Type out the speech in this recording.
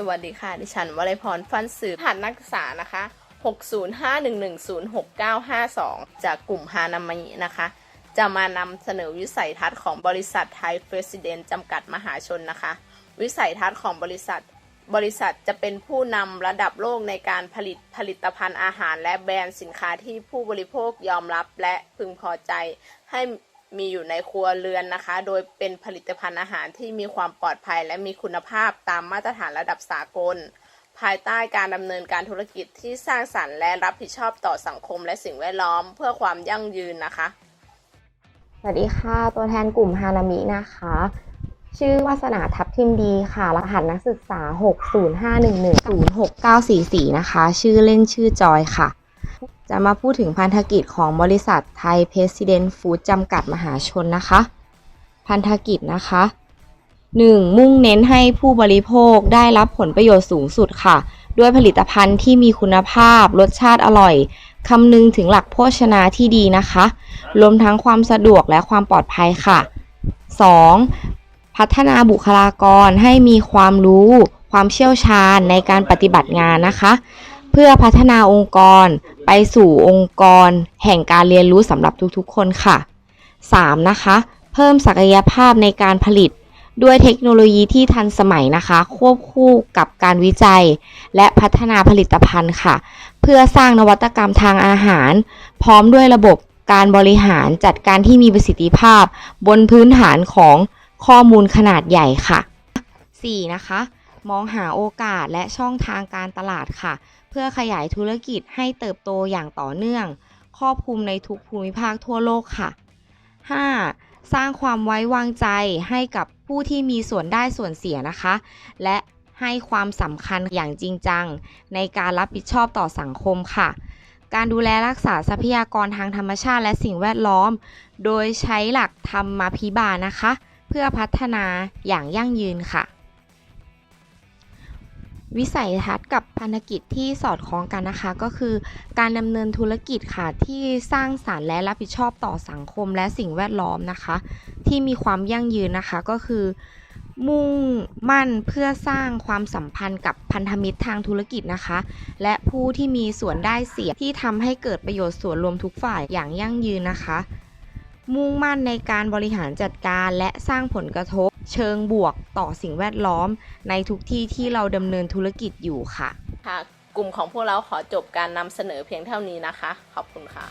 สวัสดีค่ะ ดิฉันวลัยพรฟันสืบหัดนักศึกษานะคะ 605110692จากกลุ่มฮานามินะคะ จะมานำเสนอวิสัยทัศน์ของบริษัทไทยเฟส i เดนจำกัดมหาชนนะคะ วิสัยทัศน์ของบริษัท บริษัทจะเป็นผู้นำระดับโลกในการผลิตผลิตภัณฑ์อาหาร และแบรนด์สินค้าที่ผู้บริโภคยอมรับและพึงพอใจ ให้ มีอยู่ในครัวเรือนนะคะ โดยเป็นผลิตภัณฑ์อาหารที่มีความปลอดภัยและมีคุณภาพตามมาตรฐานระดับสากล ภายใต้การดำเนินการธุรกิจที่สร้างสรรค์และรับผิดชอบต่อสังคมและสิ่งแวดล้อมเพื่อความยั่งยืนนะคะ สวัสดีค่ะ ตัวแทนกลุ่มฮานามินะคะ ชื่อวาสนาทับทิมดีค่ะ รหัสนักศึกษา 605110694นะคะ ชื่อเล่นชื่อจอยค่ะ จะมาพูดถึงพันธกิจของบริษัทไทยเพรสิเดนฟู้ดจำกัดมหาชนนะคะ พันธกิจนะคะ 1. มุ่งเน้นให้ผู้บริโภคได้รับผลประโยชน์สูงสุดค่ะ ด้วยผลิตภัณฑ์ที่มีคุณภาพ รสชาติอร่อยคำนึงถึงหลักโภชนาที่ดีนะคะ รวมทั้งความสะดวกและความปลอดภัยค่ะ 2. พัฒนาบุคลากรให้มีความรู้ ความเชี่ยวชาญในการปฏิบัติงานนะคะ เพื่อพัฒนาองค์กร ไปสู่องค์กร แห่งการเรียนรู้สำหรับทุกๆ คนค่ะ 3. นะคะ เพิ่มศักยภาพในการผลิต ด้วยเทคโนโลยีที่ทันสมัยนะคะ ควบคู่กับการวิจัย และพัฒนาผลิตภัณฑ์ค่ะ เพื่อสร้างนวัตกรรมทางอาหาร พร้อมด้วยระบบการบริหารจัดการที่มีประสิทธิภาพ บนพื้นฐานของข้อมูลขนาดใหญ่ค่ะ 4. นะคะ มองหาโอกาสและช่องทางการตลาดค่ะ เพื่อขยายธุรกิจให้เติบโตอย่างต่อเนื่อง ครอบคลุมในทุกภูมิภาคทั่วโลกค่ะ 5. สร้างความไว้วางใจให้กับผู้ที่มีส่วนได้ส่วนเสียนะคะ และให้ความสำคัญอย่างจริงจัง ในการรับผิดชอบต่อสังคมค่ะ การดูแลรักษาทรัพยากรทางธรรมชาติและสิ่งแวดล้อม โดยใช้หลักธรรมาภิบาลนะคะ เพื่อพัฒนาอย่างยั่งยืนค่ะ วิสัยทัศน์กับพันธกิจที่สอดคล้องกันนะคะ ก็คือการดำเนินธุรกิจค่ะที่สร้างสารรค์และรับผิดชอบต่อสังคมและสิ่งแวดล้อมนะคะ ที่มีความยั่งยืนนะคะก็คือ มุ่งมั่นเพื่อสร้างความสัมพันธ์กับพันธมิตรทางธุรกิจนะคะ และผู้ที่มีส่วนได้เสียที่ทำให้เกิดประโยชน์ส่วนรวมทุกฝ่ายอย่างยั่งยืนนะคะ มุ่งมั่นในการบริหารจัดการและสร้างผลกระทบ เชิงบวกต่อสิ่งแวดล้อม ในทุกที่ที่เราดำเนินธุรกิจอยู่ค่ะ ค่ะ กลุ่มของพวกเราขอจบการนำเสนอเพียงเท่านี้นะคะ ขอบคุณค่ะ